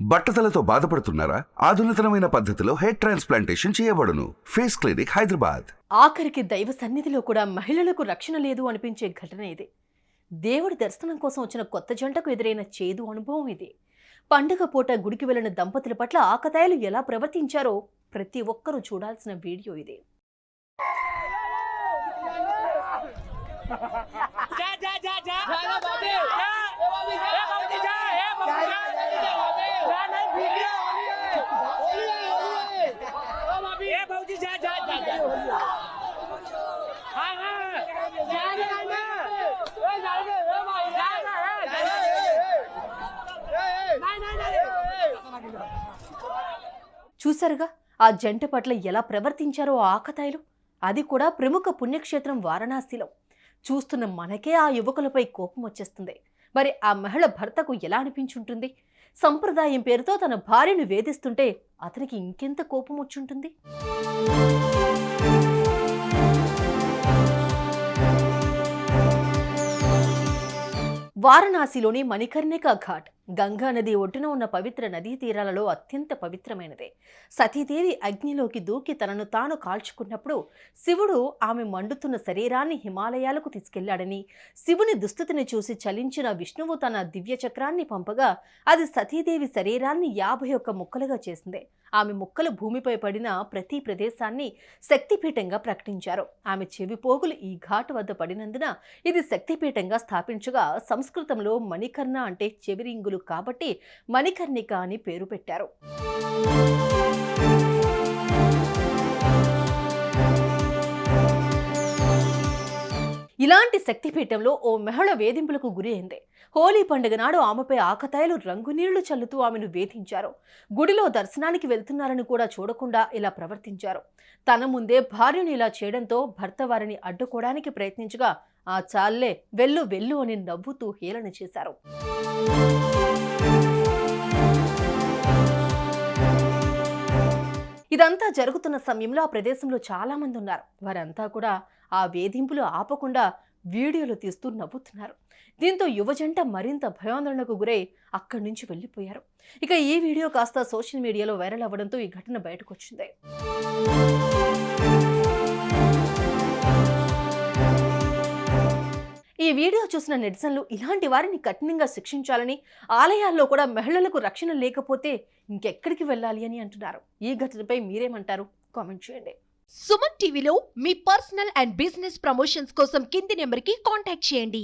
బట్టతలతో బాధపడుతున్నారా? ఆధునితనమైన పద్ధతిలో హెయిర్ ట్రాన్స్ప్లాంటేషన్ చేయబడును. Face clinic Hyderabad. ఆఖరికి దైవ సన్నిధిలో కూడా మహిళలకు రక్షణ లేదు అనిపించే ఘటన ఇది. దేవుడి దర్శనం కోసం వచ్చిన కొత్త జంటకు ఎదురైన చేదు అనుభవం ఇది. పండుగ పూట గుడికి వెళ్ళిన దంపతుల పట్ల ఆకతాయిలు ఎలా ప్రవర్తించారో ప్రతి ఒక్కరూ చూడాల్సిన వీడియో ఇది. చూశారుగా ఆ జంట పట్ల ఎలా ప్రవర్తించారో ఆకతాయిలు? అది కూడా ప్రముఖ పుణ్యక్షేత్రం వారణాసిలో. చూస్తున్న మనకే ఆ యువకులపై కోపం వచ్చేస్తుంది. మరి ఆ మహిళ భర్తకు ఎలా అనిపించుంటుంది? సంప్రదాయం పేరుతో తన భార్యను వేధిస్తుంటే అతనికి ఇంకెంత కోపం వచ్చుంటుంది? వారణాసిలోని మణికర్ణిక ఘాట్. గంగా నది ఒడ్డున ఉన్న పవిత్ర నదీ తీరాలలో అత్యంత పవిత్రమైనదే. సతీదేవి అగ్నిలోకి దూకి తనను తాను కాల్చుకున్నప్పుడు శివుడు ఆమె మండుతున్న శరీరాన్ని హిమాలయాలకు తీసుకెళ్ళాడని శివుని దుస్థితిని చూసి చలించిన విష్ణువు తన దివ్య చక్రాన్ని పంపగా అది సతీదేవి శరీరాన్ని యాభై ఒక్క ముక్కలుగా చేసింది. ఆమె ముక్కలు భూమిపై పడిన ప్రతి ప్రదేశాన్ని శక్తిపీఠంగా ప్రకటించారు. ఆమె చెవి పోగులు ఈ ఘాట్ వద్ద పడినందున ఇది శక్తిపీఠంగా స్థాపించగా సంస్కృతంలో మణికర్ణ అంటే చెవిరింగులు కాబట్టి మణికర్ణిక అని పేరు పెట్టారు. ఇలాంటి శక్తిపీఠంలో ఓ మహిళ వేధింపులకు గురి అయింది. హోలీ పండుగ నాడు ఆమెపై ఆకతాయిలు రంగునీళ్ళు చల్లుతూ ఆమెను వేధించారు. గుడిలో దర్శనానికి వెళ్తున్నారని కూడా చూడకుండా ఇలా ప్రవర్తించారు. తన ముందే భార్యను ఇలా చేయడంతో భర్త వారిని అడ్డుకోవడానికి ప్రయత్నించగా ఆ చాల్లే వెళ్ళు వెళ్ళు అని నవ్వుతూ హేళన చేశారు. ఇదంతా జరుగుతున్న సమయంలో ఆ ప్రదేశంలో చాలా మంది ఉన్నారు. వారంతా కూడా ఆ వేధింపులు ఆపకుండా వీడియోలు తీస్తూ నవ్వుతున్నారు. దీంతో యువజంట మరింత భయాందోళనకు గురై అక్కడి నుంచి వెళ్ళిపోయారు. ఇక ఈ వీడియో కాస్త సోషల్ మీడియాలో వైరల్ అవ్వడంతో ఈ ఘటన బయటకు వచ్చింది. వీడియో చూసిన నెటిజన్లు ఇలాంటి వారిని కఠినంగా శిక్షించాలని ఆలయాల్లో కూడా మహిళలకు రక్షణ లేకపోతే ఇంకెక్కడికి వెళ్ళాలి అని అంటున్నారు. ఈ ఘటనపై మీరేమంటారు? కామెంట్ చేయండి. సుమన్ టీవీలో మీ పర్సనల్ అండ్ బిజినెస్ ప్రమోషన్స్ కోసం కింది నెంబర్కి కాంటాక్ట్ చేయండి.